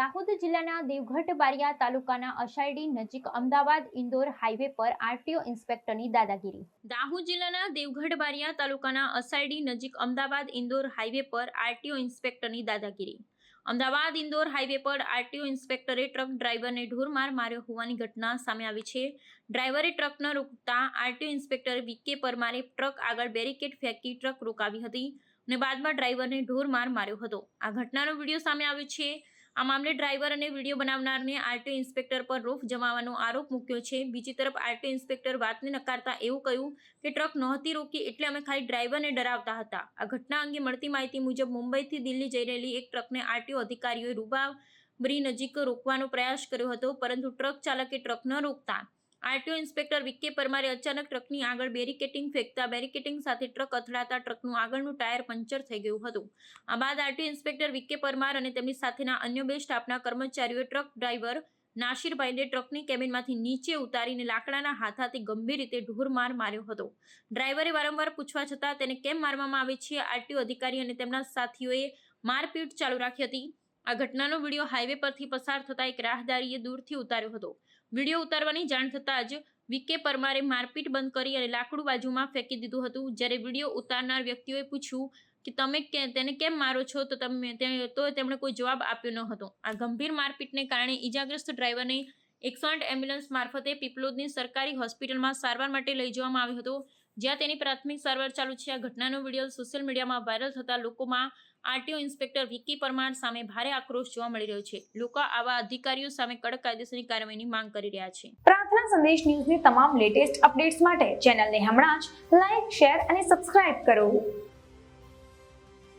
દાહોદ જિલ્લાના દેવગઢ બારિયા તાલુકાના અષાયડી નજીક અમદાવાદ ઇન્દોર હાઈવે પર આરટીઓ ઇન્સ્પેક્ટરની દાદાગીરી. દાહોદ જિલ્લાના દેવગઢ બારિયા તાલુકાના અષાયડી નજીક અમદાવાદ ઇન્દોર હાઈવે પર આરટીઓ ઇન્સ્પેક્ટરની દાદાગીરી. અમદાવાદ ઇન્દોર હાઈવે પર આરટીઓ ઇન્સ્પેક્ટરે ટ્રક ડ્રાઈવરને ઢોરમાર માર્યો હોવાની ઘટના સામે આવી છે. ડ્રાઈવરે ટ્રક ન રોકતા આરટીઓ ઇન્સ્પેક્ટર વીકે પરમારે ટ્રક આગળ બેરિકેડ ફેંકી ટ્રક રોકાવી હતી અને બાદમાં ડ્રાઈવરને ઢોરમાર માર્યો હતો. આ ઘટનાનો વીડિયો સામે આવ્યો છે. આ મામલે ડ્રાઈવર અને વીડિયો બનાવનારને આરટીઓ ઇન્સ્પેક્ટર પર રોફ જમાવવાનો આરોપ મૂક્યો છે. બીજી તરફ, આરટીઓ ઇન્સ્પેક્ટર વાતને નકારતા એવું કહ્યું કે ટ્રક નહોતી રોકી એટલે અમે ખાલી ડ્રાઈવરને ડરાવતા હતા. આ ઘટના અંગે મળતી માહિતી મુજબ મુંબઈથી દિલ્હી જઈ રહેલી એક ટ્રકને આરટીઓ અધિકારીઓએ રૂબાબરી નજીક રોકવાનો પ્રયાસ કર્યો હતો, પરંતુ ટ્રક ચાલકે ટ્રક ન રોકતા આરટીઓ ઇન્સ્પેક્ટર વિકે પરમારે અચાનક ટ્રકની આગળ બેરિકેટિંગ ફેંકતા બેરિકેટિંગ સાથે ટ્રક અથડાતા ટ્રકનું આગળનું ટાયર પંચર થઈ ગયું હતું. આ બાદ આરટીઓ ઇન્સ્પેક્ટર વિકે પરમાર અને તેમની સાથેના અન્ય બે સ્ટાફના કર્મચારીઓએ ટ્રક ડ્રાઈવર નાશીરભાઈને ટ્રકની કેબિનમાંથી નીચે ઉતારીને લાકડાના હાથાથી ગંભીર રીતે ઢોરમાર માર્યો હતો. ડ્રાઈવરે વારંવાર પૂછવા છતાં તેને કેમ મારવામાં આવે છે આરટીઓ અધિકારી અને તેમના સાથીઓએ મારપીટ ચાલુ રાખી હતી. આ ઘટનાનો વીડિયો હાઈવે પરથી પસાર થતા એક રાહદારીએ દૂરથી ઉતાર્યો હતો. વીડિયો ઉતારવાની જાણ થતાં જ વિકે પરમારે મારપીટ બંધ કરી અને લાકડું બાજુમાં ફેંકી દીધું હતું. જ્યારે વીડિયો ઉતારનાર વ્યક્તિઓએ પૂછ્યું કે તમે તેને કેમ મારો છો, તો તમે, તો તેમણે કોઈ જવાબ આપ્યો ન હતો. આ ગંભીર મારપીટને કારણે ઈજાગ્રસ્ત ડ્રાઈવરને એકસો એમ્બ્યુલન્સ મારફતે પીપલોદની સરકારી હોસ્પિટલમાં સારવાર માટે લઈ જવામાં આવ્યો હતો. જ્યાં તેની પ્રાથમિક સારવાર ચાલુ છે. આ ઘટનાનો વીડિયો સોશિયલ મીડિયામાં વાયરલ થતા લોકોમાં આરટીઓ ઇન્સ્પેક્ટર વિકી પરમાર સામે ભારે આક્રોશ જોવા મળી રહ્યો છે. લોકો આવા અધિકારીઓ સામે કડક કાયદેસરની કાર્યવાહીની માંગ કરી રહ્યા છે. પ્રાર્થના સંદેશ ન્યૂઝની તમામ લેટેસ્ટ અપડેટ્સ માટે ચેનલને હમણાં જ લાઈક, શેર અને સબસ્ક્રાઇબ કરો.